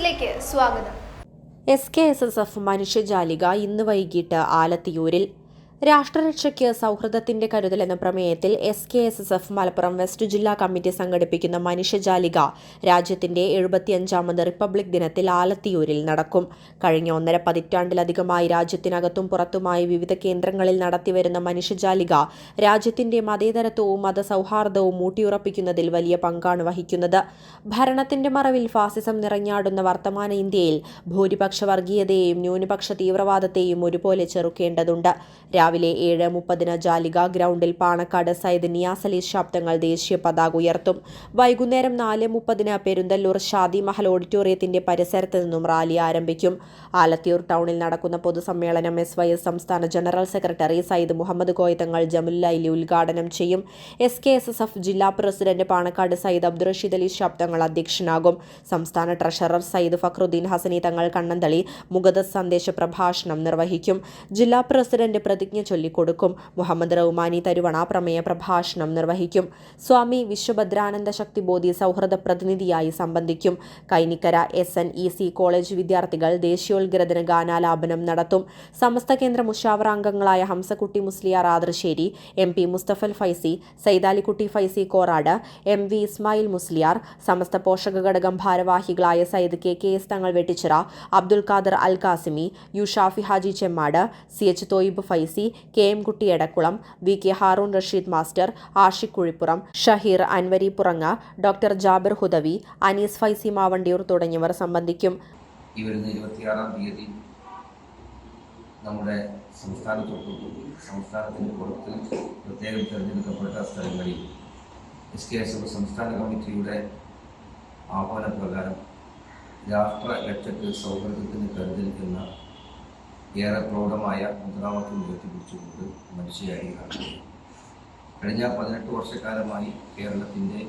ന്യൂസിലേക്ക് സ്വാഗതം. S K S S F മനുഷ്യജാലിക ഇന്ന് വൈകിട്ട് ആലത്തിയൂരിൽ രാഷ്ട്രരക്ഷയ്ക്ക് സൗഹൃദത്തിന്റെ കരുതൽ എന്ന പ്രമേയത്തിൽ S K S S F Malappuram west ജില്ലാ കമ്മിറ്റി സംഘടിപ്പിക്കുന്ന മനുഷ്യജാലിക രാജ്യത്തിന്റെ എഴുപത്തിയഞ്ചാമത് റിപ്പബ്ലിക് ദിനത്തിൽ ആലത്തിയൂരിൽ നടക്കും. കഴിഞ്ഞ ഒന്നര പതിറ്റാണ്ടിലധികമായി രാജ്യത്തിനകത്തും പുറത്തുമായി വിവിധ കേന്ദ്രങ്ങളിൽ നടത്തിവരുന്ന മനുഷ്യജാലിക രാജ്യത്തിന്റെ മതേതരത്വവും മതസൗഹാർദ്ദവും ഊട്ടിയുറപ്പിക്കുന്നതിൽ വലിയ പങ്കാണ് വഹിക്കുന്നത്. ഭരണത്തിന്റെ മറവിൽ ഫാസിസം നിറഞ്ഞാടുന്ന വർത്തമാന ഇന്ത്യയിൽ ഭൂരിപക്ഷ വർഗീയതയെയും ന്യൂനപക്ഷ തീവ്രവാദത്തെയും ഒരുപോലെ ചെറുക്കേണ്ടതുണ്ട്. രാവിലെ ഏഴ് മുപ്പതിന് ജാലിക ഗ്രൗണ്ടിൽ പാണക്കാട് സയ്യിദ് നിയാസ് അലി ശബ്ദങ്ങൾ ദേശീയ പതാക ഉയർത്തും. വൈകുന്നേരം നാല് മുപ്പതിന് പെരുന്തല്ലൂർ ഷാദി മഹൽ ഓഡിറ്റോറിയത്തിന്റെ പരിസരത്ത് നിന്നും റാലി ആരംഭിക്കും. ആലത്തിയൂർ ടൗണിൽ നടക്കുന്ന പൊതുസമ്മേളനം എസ് വൈ എസ് സംസ്ഥാന ജനറൽ സെക്രട്ടറി സയ്യിദ് മുഹമ്മദ് കോയത്തങ്ങൾ ജമുല്ലൈലി ഉദ്ഘാടനം ചെയ്യും. S K S S F ജില്ലാ പ്രസിഡന്റ് പാണക്കാട് സയ്യിദ് അബ്ദുറഷീദ് അലി ശബ്ദങ്ങൾ അധ്യക്ഷനാകും. സംസ്ഥാന ട്രഷറർ സയ്യിദ് ഫക്രുദ്ദീൻ ഹസനി തങ്ങൾ കണ്ണന്തളി മുഗദ സന്ദേശ പ്രഭാഷണം നിർവഹിക്കും. ജില്ലാ പ്രസിഡന്റ് പ്രതിജ്ഞ ചൊല്ലിക്കൊടുക്കും. മുഹമ്മദ് റഹ്മാനി തരുവണ പ്രമേയ പ്രഭാഷണം നിർവഹിക്കും. സ്വാമി വിശ്വഭദ്രാനന്ദ ശക്തിബോധി സൗഹൃദ പ്രതിനിധിയായി സംബന്ധിക്കും. Kainikkara S N E C college വിദ്യാർത്ഥികൾ ദേശീയോദ്ഗ്രഥന ഗാനാലാപനം നടത്തും. സമസ്ത കേന്ദ്ര മുഷാവറ അംഗങ്ങളായ Hamsakutty Musliyar Adarsseri M P Musthafal Faizy Saidalikutty Faizy Korad M V Ismail Musliyar Samastha പോഷക ഘടകം ഭാരവാഹികളായ Sayyid K K S Thangal Vettichira Abdul Khader Al Qasimi U Shafi Haji Chemmad C H Thoyib Faizy K M Kutty Edakkulam V K Haroon Rasheed master Ashiq Kuzhippuram Shaheer Anvari Puranga doctor Jabir Hudawi Anees Faizy Mavandiyur തുടങ്ങിയവർ സംബന്ധിക്കും. ഈ വരുന്ന ഇരുപത്തിയാറാം തീയതി നമ്മുടെ സംസ്ഥാനത്തൊട്ടും സംസ്ഥാനത്തിന് പുറത്ത് പ്രത്യേകം തിരഞ്ഞെടുക്കപ്പെട്ട സ്ഥലങ്ങളിൽ എസ് കെ എസ് എഫ് സംസ്ഥാന കമ്മിറ്റിയുടെ ആഹ്വാനപ്രകാരം രാഷ്ട്ര ലക്ഷ്യത്തിൽ സൗഹൃദത്തിന് കരുതൽ ഏറെ പ്രൗഢമായ മുദ്രാവാക്യം ഉയർത്തിപ്പിടിച്ചുകൊണ്ട് മനുഷ്യയായി കഴിഞ്ഞ പതിനെട്ട് വർഷക്കാലമായി കേരളത്തിന്റെ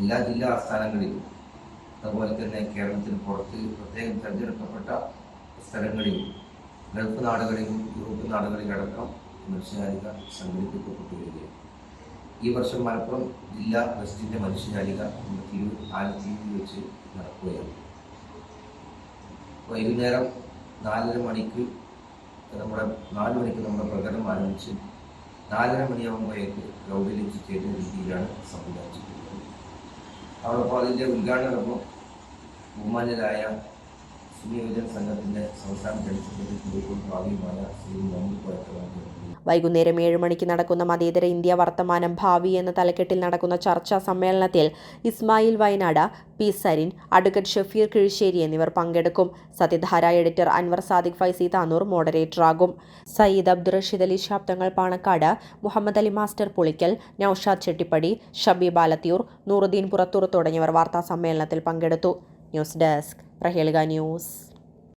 എല്ലാ ജില്ലാ ആസ്ഥാനങ്ങളിലും അതുപോലെ തന്നെ കേരളത്തിന് പുറത്ത് പ്രത്യേകം തിരഞ്ഞെടുക്കപ്പെട്ട സ്ഥലങ്ങളിലും ഗൾഫ് നാടുകളിലും യൂറോപ്യൻ നാടുകളിലടക്കം മനുഷ്യജാലിക സംഘടിപ്പിക്കപ്പെട്ടു വരികയാണ്. ഈ വർഷം മലപ്പുറം ജില്ലാ വെസ്റ്റിന്റെ മനുഷ്യജാലിക നമ്മുടെ തിരൂർ ആലത്തീവിൽ വെച്ച് നടക്കുകയാണ്. വൈകുന്നേരം നാലര മണിക്ക് നമ്മുടെ നാല് മണിക്ക് നമ്മുടെ പ്രകടനം ആരംഭിച്ച് നാലര മണിയാകുമ്പോഴേക്ക് ഗ്രൗണ്ടിലേക്ക് ചേരുന്ന രീതിയിലാണ് സംവിധാനിച്ചിട്ടുള്ളത്. അതോടൊപ്പം അതിന്റെ ഉദ്ഘാടനമൊപ്പം ബഹുമാന്യരായ സുനിയോജന സംഘത്തിന്റെ സംസ്ഥാന ജനസംഘത്തിൽ കോഴിക്കോട് ഭാവിയുമായ ശ്രീ മുഹമ്മദ് കോയത്തലാണ് വൈകുന്നേരം ഏഴ് മണിക്ക് നടക്കുന്ന മതേതര ഇന്ത്യ വർത്തമാനം ഭാവി എന്ന തലക്കെട്ടിൽ നടക്കുന്ന ചർച്ചാ സമ്മേളനത്തിൽ ഇസ്മായിൽ വയനാട് പി സരിൻ അഡ്വക്കേറ്റ് ഷഫീർ കിഴിശ്ശേരി എന്നിവർ പങ്കെടുക്കും. സത്യധാര എഡിറ്റർ അൻവർ സാദിഖ് ഫൈസി താനൂർ മോഡറേറ്ററാകും. സയ്യിദ് അബ്ദുറഷീദ് അലി ശാബ്ദങ്ങൾ പാണക്കാട് മുഹമ്മദ് അലി മാസ്റ്റർ പുളിക്കൽ നൌഷാദ് ചെട്ടിപ്പടി ഷബീബ് ആലത്തിയൂർ നൂറുദ്ദീൻ പുറത്തൂർ തുടങ്ങിയവർ വാർത്താ സമ്മേളനത്തിൽ പങ്കെടുത്തു. News desk Prahelika news.